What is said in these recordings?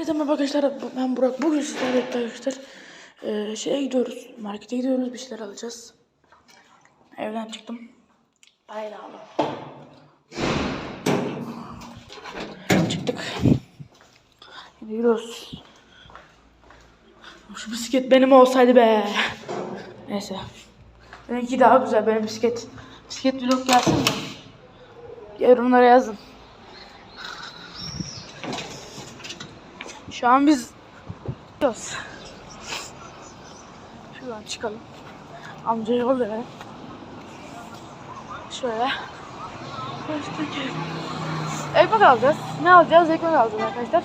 Evet merhaba arkadaşlar ben Burak. Bugün sizlerle arkadaşlar eee şeye gidiyoruz. Markete gidiyoruz bir şeyler alacağız. Evden çıktım. Bayrağı Çıktık. Gidiyoruz. Şu bisiklet benim olsaydı be. Neyse. Benimki daha güzel benim bisiklet. Bisiklet vlog gelsin mi? Yorumlara yazın. Şu an biz gidiyoruz. Şuradan çıkalım. Amca yol verelim. Şöyle. Ekmek alacağız. Ne alacağız? Ekmek alacağız arkadaşlar.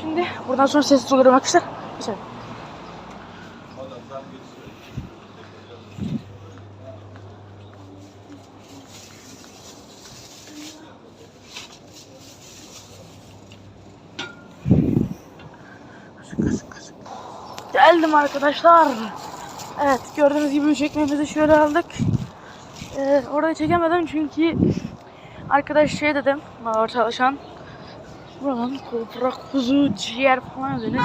Şimdi buradan sonra sessiz olurum arkadaşlar. Geçelim. Geldim arkadaşlar. Evet gördüğünüz gibi üç ekmeğimizi şöyle aldık. Ee, orada çekemedim çünkü arkadaş şey dedim. Orada çalışan. Buradan kobra, kuzu, ciğer falan yazıyor.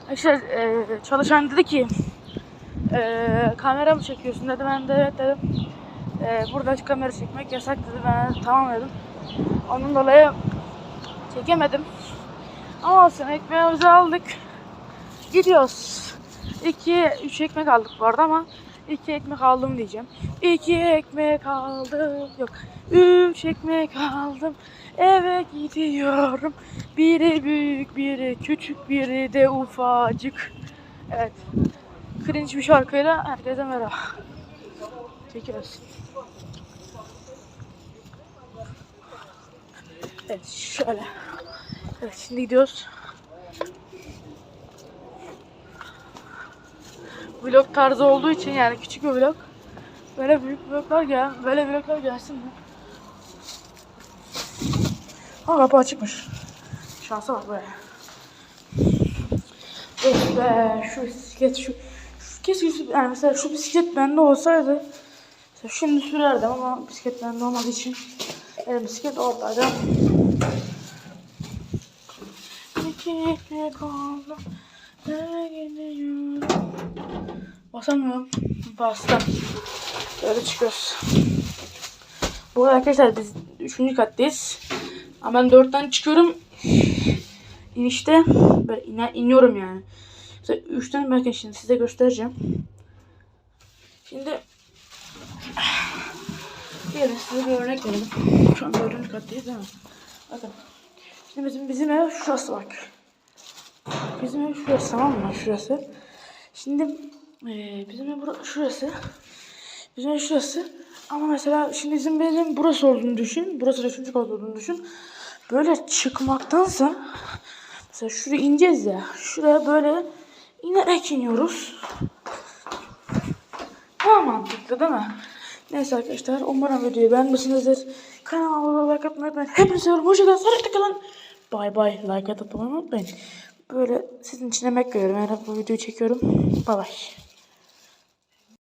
Arkadaşlar e, çalışan dedi ki e, kamera mı çekiyorsun dedi. Ben de evet dedim. E, burada kamera çekmek yasak dedi. Ben tamam dedim. Onun dolayı çekemedim. Olsun ekmeğimizi aldık. Gidiyoruz. 2 3 ekmek aldık bu arada ama 2 ekmek aldım diyeceğim. 2 ekmek aldım. Yok. 3 ekmek aldım. Eve gidiyorum. Biri büyük, biri küçük, biri de ufacık. Evet. Cringe bir şarkıyla herkese merhaba. Çekiyoruz. Evet şöyle. Evet şimdi gidiyoruz. vlog tarzı olduğu için yani küçük bir vlog. Böyle büyük vloglar gel, böyle vloglar gelsin mi? Ha kapı açıkmış. Şansa bak be. Of be şu bisiklet şu, şu keşke yani mesela şu bisiklet bende olsaydı şimdi sürerdim ama bisiklet bende olmadığı için benim bisiklet oradaydı. Oldu. Eve gidiyorum. Basamıyorum. Bastım. Böyle çıkıyoruz. Bu arada arkadaşlar biz 3. kattayız. Ama ben 4'ten çıkıyorum. İnişte böyle iner, iniyorum yani. Mesela 3'ten bakın şimdi size göstereceğim. Şimdi Gelin size bir örnek verelim. Şu an 4. kattayız değil mi? Bakın. Şimdi bizim, bizim ev şurası bak. Bizim ev şurası tamam mı? Şurası. Şimdi eee bizim ev bura- şurası. Bizim ev şurası. Ama mesela şimdi bizim benim burası olduğunu düşün. Burası da üçüncü kat olduğunu düşün. Böyle çıkmaktansa mesela şuraya ineceğiz ya. Şuraya böyle inerek iniyoruz. Daha mantıklı değil mi? Neyse arkadaşlar umarım videoyu beğenmişsinizdir. Kanalıma like atmayı unutmayın. Hepinizi seviyorum. Hoşçakalın. Sağlıkla kalın. Bay bay. Like atıp unutmayın. Böyle sizin için emek veriyorum. Yani bu videoyu çekiyorum. Bay bay.